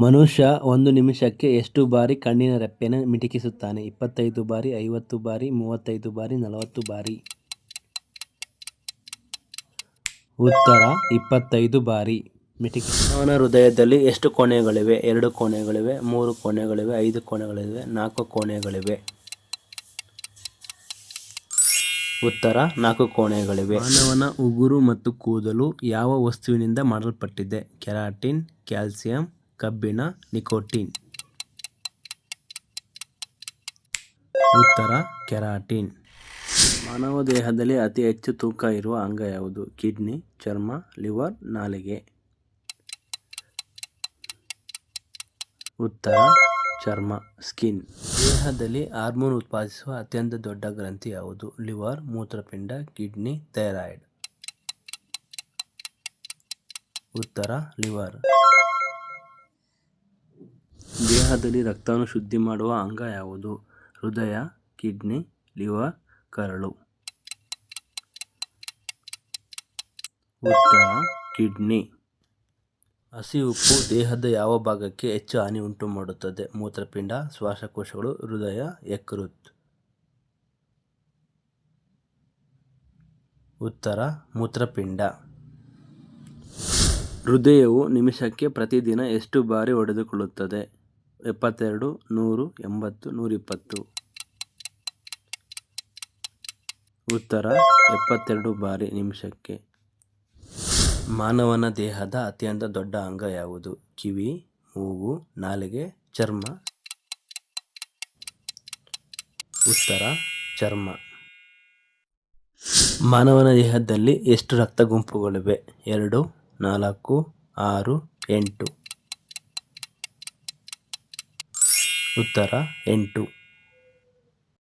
ಮನುಷ್ಯ ಒಂದು ನಿಮಿಷಕ್ಕೆ ಎಷ್ಟು ಬಾರಿ ಕಣ್ಣಿನ ರೆಪ್ಪೆನ ಮಿಟುಕಿಸುತ್ತಾನೆ? ಇಪ್ಪತ್ತೈದು ಬಾರಿ, ಐವತ್ತು ಬಾರಿ, ಮೂವತ್ತೈದು ಬಾರಿ, ನಲವತ್ತು ಬಾರಿ. ಉತ್ತರ, ಇಪ್ಪತ್ತೈದು ಬಾರಿ. ಮಿಟಿಕಿ ಅವನ ಹೃದಯದಲ್ಲಿ ಎಷ್ಟು ಕೋಣೆಗಳಿವೆ? ಎರಡು ಕೋಣೆಗಳಿವೆ, ಮೂರು ಕೋಣೆಗಳಿವೆ, ಐದು ಕೋಣೆಗಳಿವೆ, ನಾಲ್ಕು ಕೋಣೆಗಳಿವೆ. ಉತ್ತರ, ನಾಲ್ಕು ಕೋಣೆಗಳಿವೆ. ಮಾನವನ ಉಗುರು ಮತ್ತು ಕೂದಲು ಯಾವ ವಸ್ತುವಿನಿಂದ ಮಾಡಲ್ಪಟ್ಟಿದೆ? ಕೆರಾಟಿನ್, ಕ್ಯಾಲ್ಸಿಯಂ ಕಬ್ಬಿಣ, ನಿಕೋಟಿನ್. ಉತ್ತರ, ಕೆರಾಟಿನ್. ಮಾನವ ದೇಹದಲ್ಲಿ ಅತಿ ಹೆಚ್ಚು ತೂಕ ಇರುವ ಅಂಗ ಯಾವುದು? ಕಿಡ್ನಿ, ಚರ್ಮ, ಲಿವರ್, ನಾಲಿಗೆ. ಉತ್ತರ, ಚರ್ಮ, ಸ್ಕಿನ್. ದೇಹದಲ್ಲಿ ಹಾರ್ಮೋನ್ ಉತ್ಪಾದಿಸುವ ಅತ್ಯಂತ ದೊಡ್ಡ ಗ್ರಂಥಿ ಯಾವುದು? ಲಿವರ್, ಮೂತ್ರಪಿಂಡ, ಕಿಡ್ನಿ, ಥೈರಾಯ್ಡ್. ಉತ್ತರ, ಲಿವರ್. ದೇಹದಲ್ಲಿ ರಕ್ತವನ್ನು ಶುದ್ಧಿ ಮಾಡುವ ಅಂಗ ಯಾವುದು? ಹೃದಯ, ಕಿಡ್ನಿ, ಲಿವರ್, ಕರಳು. ಉತ್ತರ, ಕಿಡ್ನಿ. ಹಸಿ ಉಪ್ಪು ದೇಹದ ಯಾವ ಭಾಗಕ್ಕೆ ಹೆಚ್ಚು ಹಾನಿ ಉಂಟು ಮಾಡುತ್ತದೆ? ಮೂತ್ರಪಿಂಡ, ಶ್ವಾಸಕೋಶಗಳು, ಹೃದಯ, ಯಕೃತ್. ಉತ್ತರ, ಮೂತ್ರಪಿಂಡ. ಹೃದಯವು ನಿಮಿಷಕ್ಕೆ ಪ್ರತಿದಿನ ಎಷ್ಟು ಬಾರಿ ಹೊಡೆದುಕೊಳ್ಳುತ್ತದೆ ಎಪ್ಪತ್ತೆರಡು, ನೂರು, ಎಂಬತ್ತು, ನೂರಿಪ್ಪತ್ತು. ಉತ್ತರ, ಎಪ್ಪತ್ತೆರಡು ಬಾರಿ ನಿಮಿಷಕ್ಕೆ. ಮಾನವನ ದೇಹದ ಅತ್ಯಂತ ದೊಡ್ಡ ಅಂಗ ಯಾವುದು? ಕಿವಿ, ಮೂಗು, ನಾಲಿಗೆ, ಚರ್ಮ. ಉತ್ತರ, ಚರ್ಮ. ಮಾನವನ ದೇಹದಲ್ಲಿ ಎಷ್ಟು ರಕ್ತ ಗುಂಪುಗಳಿವೆ ಎರಡು, ನಾಲ್ಕು, ಆರು, ಎಂಟು. ಉತ್ತರ ಎಂಟು.